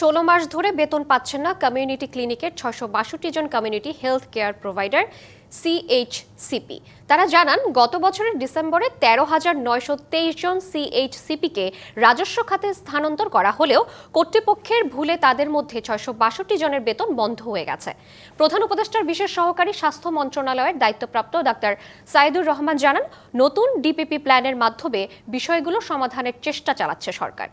ষোলো মাস ধরে বেতন পাচ্ছেন না কমিউনিটি ক্লিনিকের ছশো বাষট্টি জন community health care provider CHCP তারা জানান, গত বছরের ডিসেম্বরে তেরো হাজার নয়শো তেইশ জন সিএইচসিপিকে রাজস্ব খাতে স্থানান্তর করা হলেও কর্তৃপক্ষের ভুলে তাদের মধ্যে ছয়শো বাষট্টি জনের বেতন বন্ধ হয়ে গেছে। প্রধান উপদেষ্টার বিশেষ সহকারী স্বাস্থ্য মন্ত্রণালয়ের দায়িত্বপ্রাপ্ত ডাক্তার সাইদুর রহমান জানান, নতুন ডিপিপি প্ল্যানের মাধ্যমে বিষয়গুলো সমাধানের চেষ্টা চালাচ্ছে সরকার।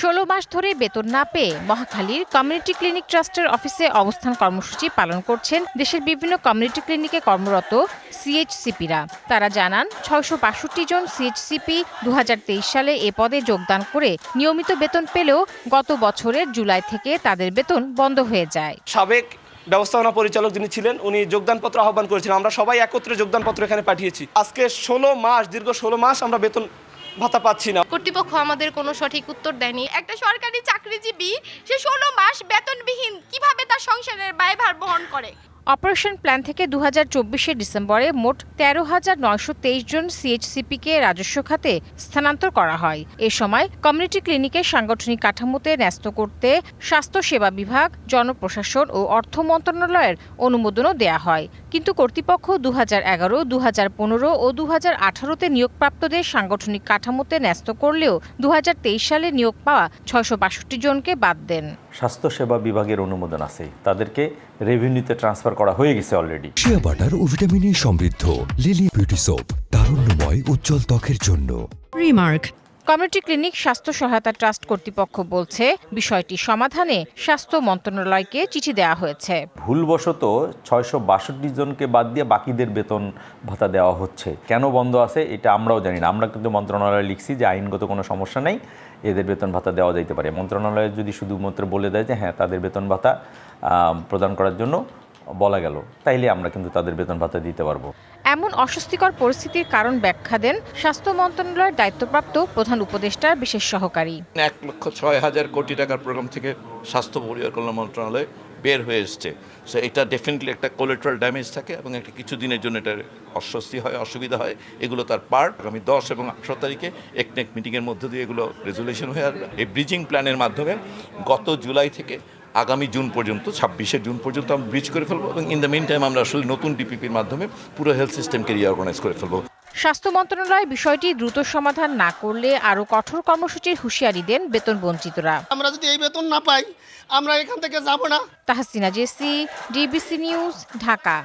ষোলো মাস ধরে বেতন না পেয়ে মহাখালীর কমিউনিটি ক্লিনিক ট্রাস্টের অফিসে অবস্থান কর্মসূচি পালন করছেন দেশের বিভিন্ন কমিউনিটি ক্লিনিকে কর্মরত সিএইচসিপিরা। তারা জানান, ছয়শো বাষট্টি জন সিএইচসিপি দু হাজার তেইশ সালে এ পদে যোগদান করে নিয়মিত বেতন পেলেও গত বছরের জুলাই থেকে তাদের বেতন বন্ধ হয়ে যায়। সাবেক ব্যবস্থাপনা পরিচালক যিনি ছিলেন, উনি যোগদানপত্র আহ্বান করেছিলেন। আমরা সবাই একত্রে যোগদানপত্র এখানে পাঠিয়েছি। আজকে ষোলো মাস, দীর্ঘ ষোলো মাস আমরা বেতন ভাতা পাচ্ছি না। কর্তৃপক্ষ আমাদের কোনো সঠিক উত্তর দেয়নি। একটা সরকারি চাকরিজীবী, সে ষোলো মাস বেতনবিহীন কীভাবে তার সংসারের ব্যয়ভার বহন করে? অপারেশন প্ল্যান থেকে দু হাজার ডিসেম্বরে মোট তেরো হাজার নয়শো তেইশ জন সিএইচসিপিকে রাজস্ব খাতে স্থানান্তর করা হয়। এ সময় কমিউনিটি ক্লিনিকের সাংগঠনিক কাঠামোতে ন্যস্ত করতে স্বাস্থ্য সেবা বিভাগ, জনপ্রশাসন ও অর্থ মন্ত্রণালয়ের অনুমোদনও দেয়া হয়। কিন্তু কর্তৃপক্ষ দু হাজার এগারো দু হাজার পনেরো ও দু হাজার আঠারোতে নিয়োগপ্রাপ্তদের সাংগঠনিক কাঠামোতে ন্যস্ত করলেও দু হাজার তেইশ সালে নিয়োগ পাওয়া ছয়শো বাষট্টি জনকে বাদ দেন। স্বাস্থ্যসেবা বিভাগের অনুমোদন আছে। তাদেরকে রেভিনিউতে ট্রান্সফার করা হয়ে গেছে অলরেডি শিয়া বাটার ও ভিটামিনে সমৃদ্ধ। লিলি বিউটি সোপ তারুণ্যময় উজ্জ্বল ত্বকের জন্য। রিমার্ক কমিউনিটি ক্লিনিক স্বাস্থ্য সহায়তা ট্রাস্ট কর্তৃপক্ষ বলছে বিষয়টি সমাধানে স্বাস্থ্য মন্ত্রণালয়কে চিঠি দেওয়া হয়েছে। ভুলবশত ছয়শো বাষট্টি জনকে বাদ দিয়ে বাকিদের বেতন ভাতা দেওয়া হচ্ছে। কেন বন্ধ আছে এটা আমরাও জানি না। আমরা কিন্তু মন্ত্রণালয়ে লিখছি যে আইনগত কোনো সমস্যা নেই এদের বেতন ভাতা দেওয়া যাইতে পারে। মন্ত্রণালয় যদি শুধুমাত্র বলে দেয় যে হ্যাঁ তাদের বেতন ভাতা প্রদান করার জন্য বলা গেল। তাইলে আমরা কিন্তু তাদের বেতন ভাতা দিতে পারব। এমন অস্বস্তিকর পরিস্থিতির কারণ ব্যাখ্যা দেন স্বাস্থ্য মন্ত্রণালয়ের দায়িত্বপ্রাপ্ত প্রধান উপদেষ্টার বিশেষ সহকারী। এক লক্ষ ছয় হাজার কোটি টাকার প্রোগ্রাম থেকে স্বাস্থ্য পরিবার কল্যাণ মন্ত্রণালয় বের হয়ে এসছে। সো এটা ডেফিনেটলি একটা কোলেট্রাল ড্যামেজ থাকে এবং একটা কিছু দিনের জন্য এটা অস্বস্তি হয় অসুবিধা হয়। এগুলো তার পার্ট আগামী দশ এবং আঠারো তারিখে একনেক মিটিংয়ের মধ্য দিয়ে এগুলো রেজুলেশন হয়ে আসবে। এই ব্রিজিং প্ল্যানের মাধ্যমে গত জুলাই থেকে আগামী জুন পর্যন্ত ছাব্বিশে জুন পর্যন্ত আমরা ব্রিজ করে ফেলব এবং ইন দ্য মেন টাইম আমরা আসলে নতুন ডিপিপির মাধ্যমে পুরো হেলথ সিস্টেমকে রিঅর্গানাইজ করে ফেলব। স্বাস্থ্য মন্ত্রণালয় বিষয়টি দ্রুত সমাধান না করলে আরও কঠোর কর্মসূচির হুঁশিয়ারি দেন বেতন বঞ্চিতরা। আমরা যদি এই বেতন না পাই আমরা এখান থেকে যাব না। Tahsina Jesi DBC news Dhaka.